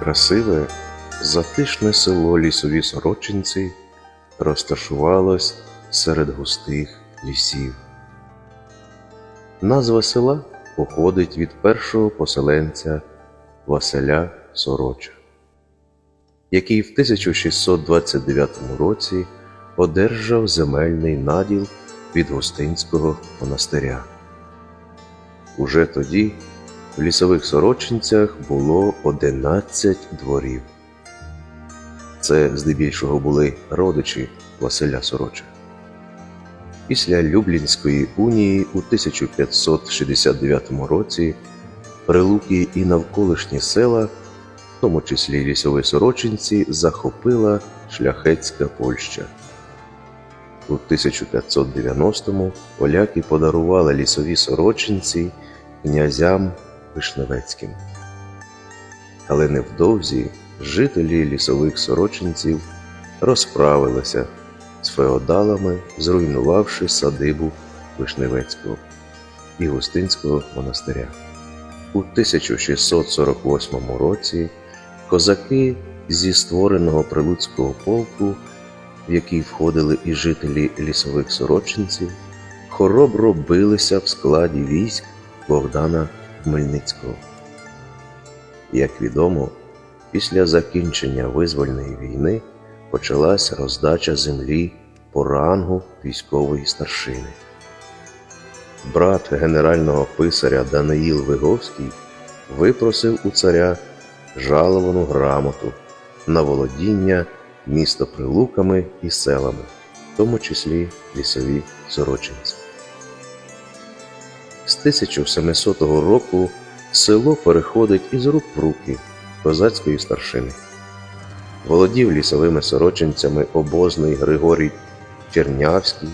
Красиве, затишне село лісові сорочинці розташувалось серед густих лісів. Назва села походить від першого поселенця Василя Сороча, який в 1629 році одержав земельний наділ від Гостинського монастиря. Уже тоді в лісових сорочинцях було 11 дворів. Це здебільшого були родичі Василя Сороча. Після Люблінської унії у 1569 році Прилуки і навколишні села, в тому числі лісові сорочинці, захопила шляхетська Польща. У 1590-му поляки подарували лісові сорочинці князям Вишневецьким. Але невдовзі жителі лісових сорочинців розправилися з феодалами, зруйнувавши садибу Вишневецького і Густинського монастиря. У 1648 році козаки зі створеного Прилуцького полку, в який входили і жителі лісових сорочинців, хоробро билися в складі військ Богдана Хмельницького. Як відомо, після закінчення визвольної війни почалась роздача землі по рангу військової старшини. Брат генерального писаря Даниїл Виговський випросив у царя жаловану грамоту на володіння містоприлуками і селами, в тому числі лісові сорочинці. З 1700 року село переходить із рук в руки козацької старшини. Володів лісовими сорочинцями обозний Григорій Чернявський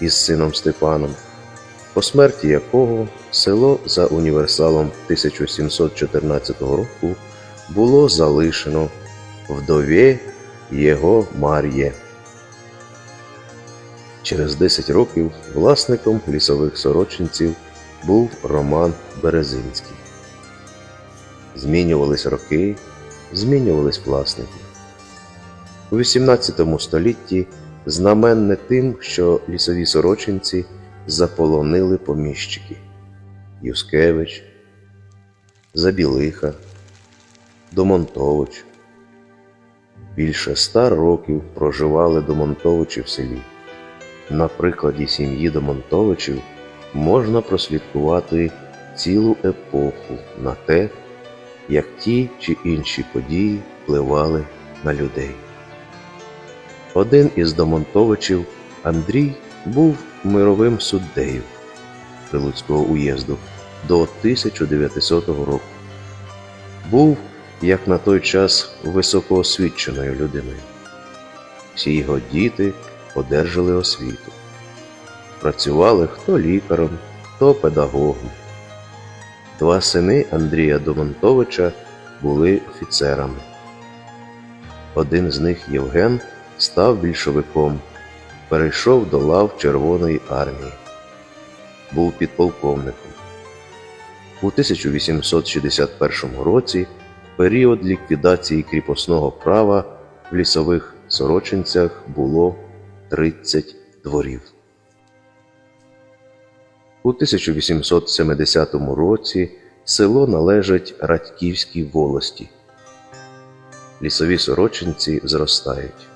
із сином Степаном, по смерті якого село за універсалом 1714 року було залишено вдові його Мар'є. Через 10 років власником лісових сорочинців був Роман Березинський. Змінювались роки, змінювались власники. У XVIII столітті знаменне тим, що лісові сорочинці заполонили поміщики Юскевич, Забілиха, Домонтович. Більше ста років проживали Домонтовичі в селі. На прикладі сім'ї Домонтовичів можна прослідкувати цілу епоху на те, як ті чи інші події впливали на людей. Один із Домонтовичів, Андрій, був мировим суддею Прилуцького уїзду до 1900 року. Був, як на той час, високоосвіченою людиною. Всі його діти одержали освіту. Працювали хто лікарем, хто педагогом. Два сини Андрія Домонтовича були офіцерами. Один з них Євген став більшовиком, перейшов до лав Червоної армії, був підполковником. У 1861 році період ліквідації кріпосного права в лісових сорочинцях було 30 дворів. У 1870 році село належить Радьківській волості. Лісові сорочинці зростають,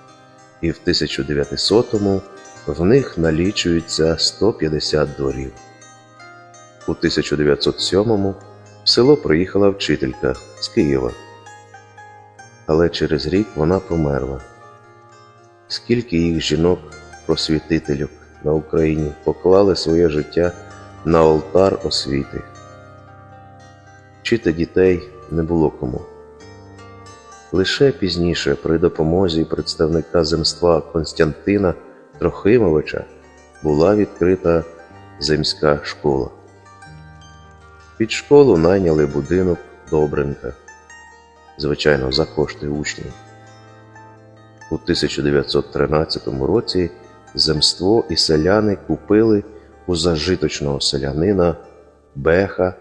і в 1900-му в них налічується 150 дворів. У 1907-му в село приїхала вчителька з Києва. Але через рік вона померла. Скільки їх жінок, просвітителів на Україні поклали своє життя на олтар освіти. Вчити дітей не було кому. Лише пізніше, при допомозі представника земства Константина Трохимовича, була відкрита земська школа. Під школу найняли будинок Добренка, звичайно, за кошти учнів. У 1913 році земство і селяни купили у зажиточного селянина Беха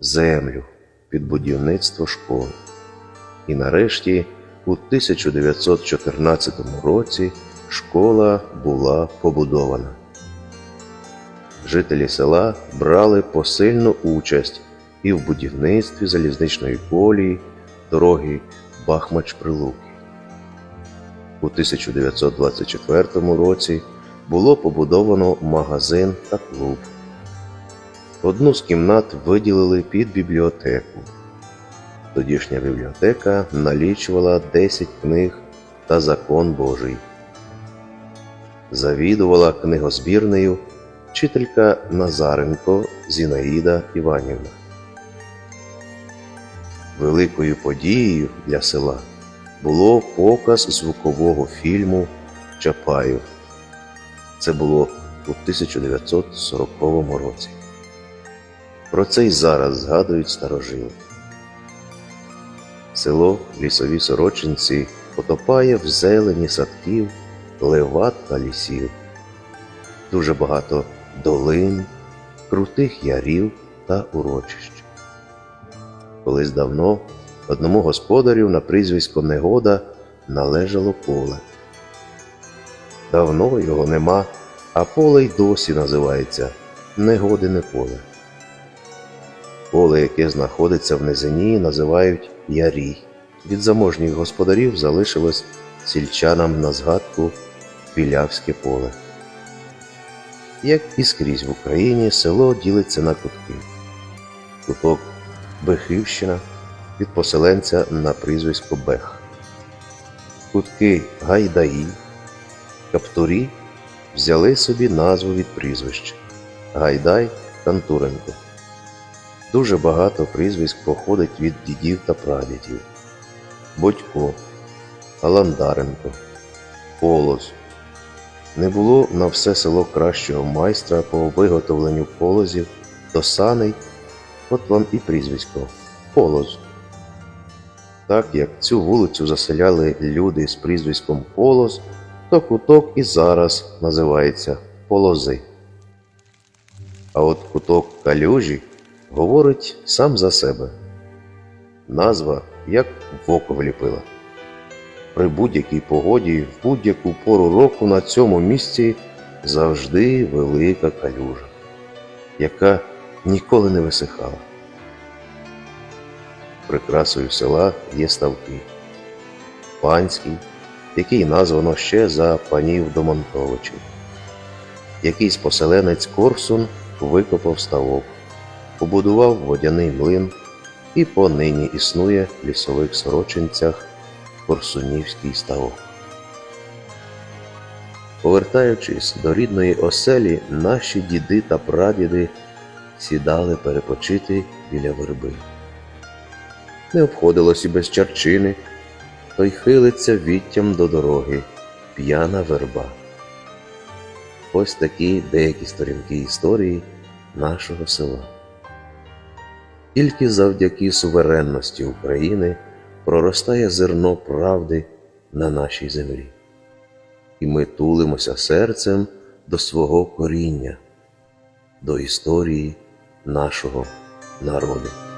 землю під будівництво школи. І нарешті, у 1914 році школа була побудована. Жителі села брали посильну участь і в будівництві залізничної колії, дороги Бахмач-Прилуки. У 1924 році було побудовано магазин та клуб. Одну з кімнат виділили під бібліотеку. Тодішня бібліотека налічувала 10 книг та закон Божий. Завідувала книгозбірнею вчителька Назаренко Зінаїда Іванівна. Великою подією для села було показ звукового фільму Чапаєв. Це було у 1940 році. Про це й зараз згадують старожили. Село Лісові Сорочинці потопає в зелені садків, леват та лісів. Дуже багато долин, крутих ярів та урочищ. Колись давно одному господарю на прізвисько Негода належало поле. Давно його нема, а поле й досі називається Негодине поле. Поле, яке знаходиться в низині, називають Ярі. Від заможніх господарів залишилось сільчанам на згадку Білявське поле. Як і скрізь в Україні, село ділиться на кутки. Куток Бехівщина від поселенця на прізвисько Бех. Кутки Гайдаї, Каптурі взяли собі назву від прізвищ Гайдай Кантуренко. Дуже багато прізвиськ походить від дідів та прадідів. Бодько, Аландаренко, Полоз. Не було на все село кращого майстра по виготовленню полозів до саней, от вам і прізвисько Полоз. Так як цю вулицю заселяли люди з прізвиськом Полоз, то куток і зараз називається Полози. А от куток Калюжі говорить сам за себе. Назва як в око вліпила. При будь-якій погоді, в будь-яку пору року на цьому місці завжди велика калюжа, яка ніколи не висихала. Прикрасою села є ставки. Панський, який названо ще за панів Домонтовичів. Якийсь поселенець Корсун викопав ставок, побудував водяний млин і понині існує в лісових сорочинцях Корсунівський ставок. Повертаючись до рідної оселі, наші діди та прадіди сідали перепочити біля верби. Не обходилось і без чарчини, то й хилиться віттям до дороги п'яна верба. Ось такі деякі сторінки історії нашого села. Тільки завдяки суверенності України проростає зерно правди на нашій землі, і ми тулимося серцем до свого коріння, до історії нашого народу.